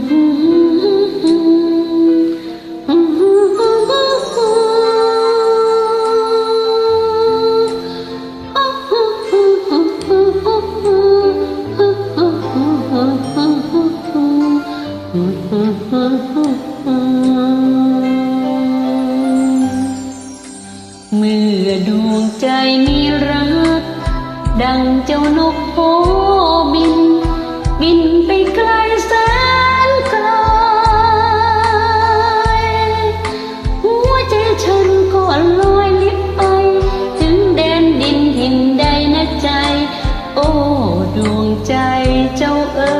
เมื่อดวงใจมีรัก ดังเจ้านกโพบิน ฉันก็ลอยลิบไป ถึงแดนดินถิ่นใดนะใจ โอ้ดวงใจเจ้าเอ๋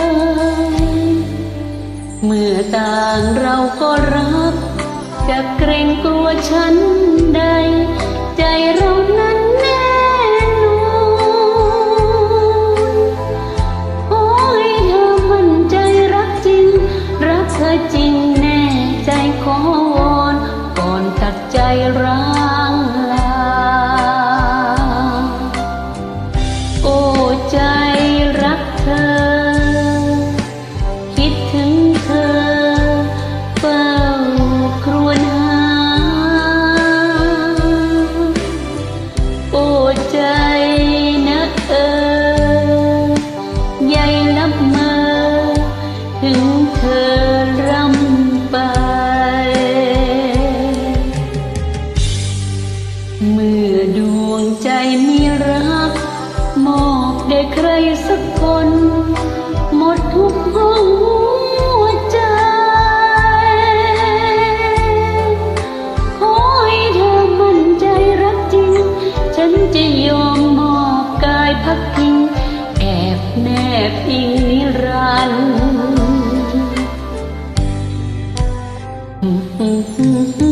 ยเมื่อต่างเราก็รัก จะเกรงกลัวฉันใด ใจเรานั้นแน่นอนขอให้เธอมั่นใจรักจริง รักเธอจริงแน่ ร้างลาโอ้ใจรักเธอ คิดถึงเธอเฝ้าครวญหา โอ้ใจนะเออใยลับเมอถึง เมื่อดวงใจมีรัก มอบแด่ใครสักคน หมดทุกห้องหัวใจ ขอให้เธอมั่นใจรักจริง ฉันจะยอมมอบกายพักพิง แอบแนบอิงนิรันดโ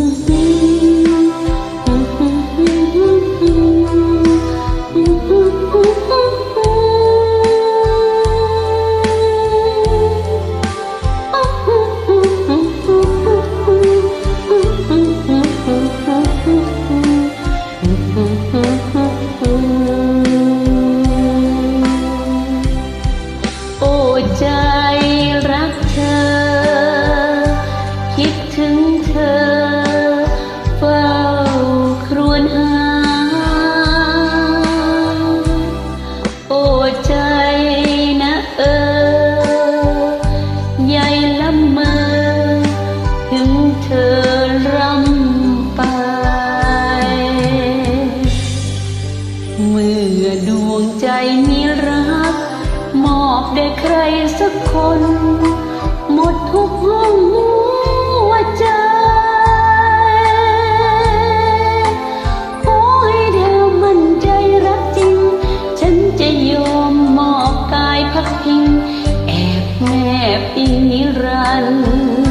งเธอ เฝ้าครวญหา โอ้ใจนะเออใยละเมอถึงเธอรำไป เมื่อดวงใจมีรัก มอบแด่ใครสักคน หมดทุก บ